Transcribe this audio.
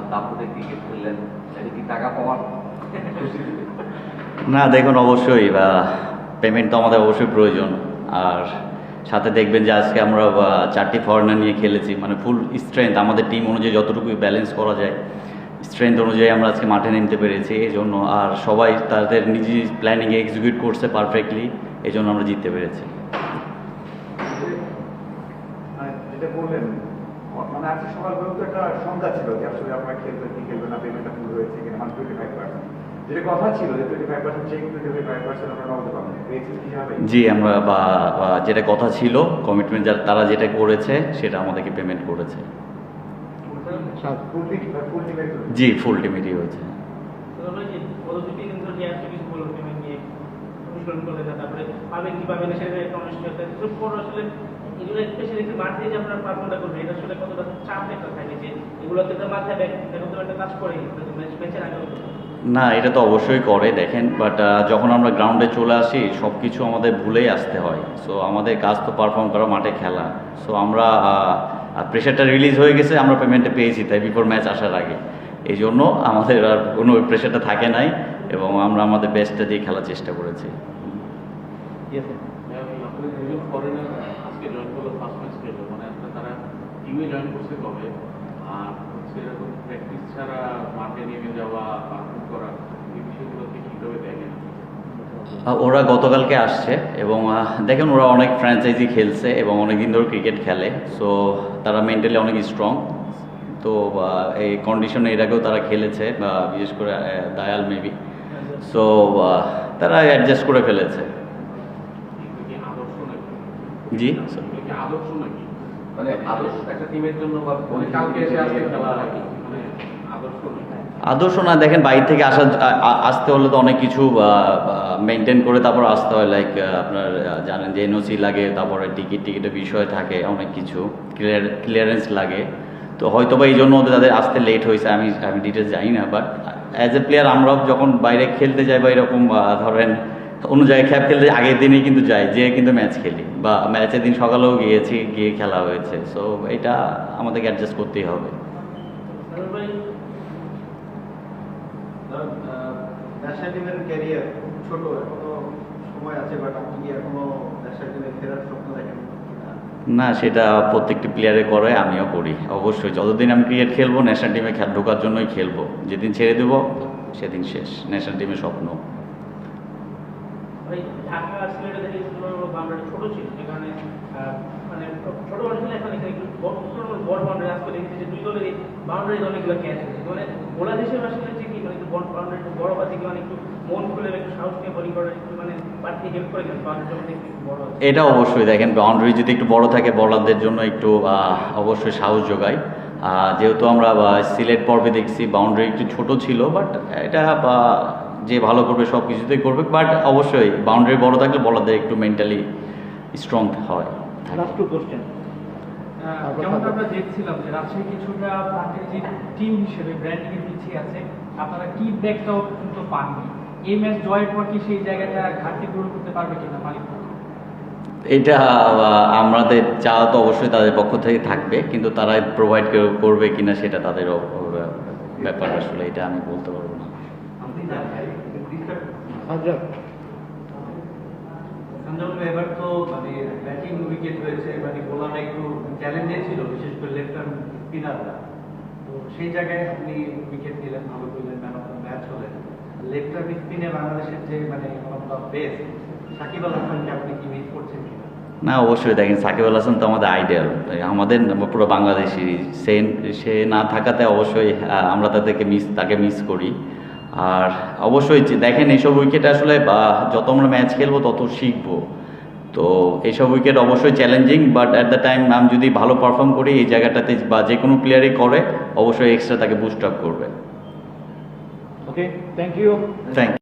আমার দাপুটে ক্রিকেট খেললেন এটা কি টাকা পাওয়ার না দেখুন অবশ্যই বা পেমেন্ট তো আমাদের অবশ্যই প্রয়োজন। আর সাথে দেখবেন যে আজকে আমরা চারটি ফরেনার নিয়ে খেলেছি মানে ফুল স্ট্রেংথ আমাদের টিম অনুযায়ী যতটুকু ব্যালেন্স করা যায় স্ট্রেংথ অনুযায়ী আমরা আজকে মাঠে নিতে পেরেছি এই জন্য আর সবাই তাদের নিজ প্ল্যানিংয়ে এক্সিকিউট করছে পারফেক্টলি এই জন্য আমরা জিততে পেরেছি। যেটা বললেন মানে আজকে সকালবেলা তো একটা শঙ্কা ছিল যে আসলে আপনারা খেলবে কি খেলবে না পেমেন্টটা ফুল হয়েছে কিনা মানে টোয়েন্টি ফাইভ পার্সেন্ট যেটা কথা ছিল যে twenty five percent check twenty five percent আপনারা পাবেন জি আমরা বা যেটা কথা ছিল কমিটমেন্ট যারা তারা যেটা করেছে সেটা আমাদেরকে পেমেন্ট করেছে। জি ফুল টিমেরই হয়েছে। তারপরে পাবেন কি পাবেন সেটা একটা এগুলো স্পেশালি একটু মাঠ দিয়ে যে আপনারা পারফর্মটা করবেন এটা আসলে কতটা চাপ একটা থাকে যে এগুলোকে তো মাথায় ব্যাগ এখন একটা কাজ করে ম্যাচের আগে না এটা তো অবশ্যই করে দেখেন বাট যখন আমরা গ্রাউন্ডে চলে আসি সব কিছু আমাদের ভুলেই আসতে হয়। সো আমাদের কাজ তো পারফর্ম করা মাঠে খেলা। সো আমরা প্রেশারটা রিলিজ হয়ে গেছে আমরা পেমেন্টটা পেয়েছি তাই বিফোর ম্যাচ আসার আগে। এই জন্য আমাদের আর কোনো প্রেশারটা থাকে নাই এবং আমরা আমাদের বেস্টটা দিয়ে খেলার চেষ্টা করেছি আপনি দুজন ফরেনার আজকে জয়েন করল ফার্স্ট ম্যাচ খেললো মানে আপনার তারা টিমে জয়েন করছে কবে? আর হচ্ছে এরকম প্র্যাকটিস ছাড়া মাঠে নেমে যাওয়া পারফর্ম করা এই বিষয়গুলোকে কীভাবে দেখেন ওরা গতকালকে আসছে এবং দেখেন ওরা অনেক ফ্র্যাঞ্চাইজি খেলছে এবং অনেক দিন ধরে ক্রিকেট খেলে। সো তারা মেন্টালি অনেক স্ট্রং তো এই কন্ডিশনে এর আগেও তারা খেলেছে বা বিশেষ করে দায়াল মেবি সো তারা অ্যাডজাস্ট করে ফেলেছে। জি? আদর্শ নাকি? মানে আদর্শ একটা টিমের জন্য বা মানে কালকে এসে আজকে খেলা নাকি মানে আদর্শ আদর্শ না দেখেন বাইরে থেকে আসা আসতে হলে তো অনেক কিছু মেনটেন করে তারপর আসতে হয় লাইক আপনার জানেন যে এনওসি লাগে তারপরে টিকিট টিকিটের বিষয় থাকে অনেক কিছু ক্লিয়ার ক্লিয়ারেন্স লাগে। তো হয়তো বা এই জন্য ওদের তাদের আসতে লেট হয়েছে আমি আমি ডিটেলস জানি না বাট অ্যাজ এ প্লেয়ার আমরাও যখন বাইরে খেলতে যাই বা এরকম ধরেন অন্য জায়গায় খ্যাপ খেলতে আগের দিনেই কিন্তু যাই, যে কিন্তু ম্যাচ খেলি। বা ম্যাচের দিন সকালেও গিয়েছি, গিয়ে খেলা হয়েছে। সো এটা আমাদেরকে অ্যাডজাস্ট করতেই হবে? না, সেটা প্রত্যেকটি প্লেয়ারে করে, আমিও করি। অবশ্যই, যতদিন আমি ক্রিকেট খেলব ন্যাশনাল টিমে খেলা ঢোকার জন্যই খেলব। যেদিন ছেড়ে দেবো, সেদিন শেষ। ন্যাশনাল টিমের স্বপ্ন। ঢাকা সিলেটে ছিল যে কারণে মানে এখন এখানে বড় বাউন্ডারি আজকে যে দুই দলের অনেকগুলো ক্যাচ হয়েছে। মানে হিসেবে আসলে যে কি মানে একটু বড় থেকে মানে একটু মন খুলে একটু সাহস নিয়ে করার একটু মানে বাড়তি হেল্প করে বাউন্ডারি এটা অবশ্যই দেখেন বাউন্ডারি যদি একটু বড় থাকে বলারদের জন্য একটু অবশ্যই সাহস যোগায়। যেহেতু আমরা সিলেট পর্বে দেখছি বাউন্ডারি একটু ছোট ছিল বাট এটা যে ভালো করবে সব কিছুতেই করবে বাট অবশ্যই বাউন্ডারি বড় থাকলে বলারদের একটু মেন্টালি স্ট্রং হয়। লাস্ট টু কোশ্চেন যেমনটা আমরা দেখছিলাম যে রাজশাহী কিছুটা ফ্রাঞ্চাইজি টিম হিসেবে ব্র্যান্ডিং এর পিছিয়ে আছে আপনারা কি ব্যাকটাও কিন্তু পাননি। এই ম্যাচ জয়ের পর কি সেই জায়গাটা ঘাটতি পূরণ করতে পারবে কিনা মালিক? এটা আমাদের চাওয়া তো অবশ্যই তাদের পক্ষ থেকে থাকবে কিন্তু তারা প্রোভাইড করবে কিনা সেটা তাদের ব্যাপার আসলে এটা আমি বলতে পারব না। এবার তো মানে ব্যাটিং উইকেট হয়েছে মানে বোলাররা একটু চ্যালেঞ্জে ছিল বিশেষ করে লেফট আর্ম স্পিনাররা তো সেই জায়গায় আপনি উইকেট নিলেন ভালো করলেন ম্যান অফ দ্য ম্যাচ হলেন। লেফট আর্ম স্পিনে বাংলাদেশের যে মানে one of the best Sakib Al হাসানকে আপনি কি মিস করছেন কিনা? না অবশ্যই দেখেন সাকিব আল হাসান তো আমাদের আইডিয়াল আমাদের পুরো বাংলাদেশি সে সে না থাকাতে অবশ্যই আমরা তাদেরকে মিস তাকে মিস করি। আর অবশ্যই দেখেন এইসব উইকেট আসলে বা যত আমরা ম্যাচ খেলব তত শিখব। তো এইসব উইকেট অবশ্যই challenging but at the time আমি যদি ভালো পারফর্ম করি এই জায়গাটাতে বা যে কোনো প্লেয়ারই করে অবশ্যই এক্সট্রা তাকে বুস্ট আপ করবে। Okay thank you thank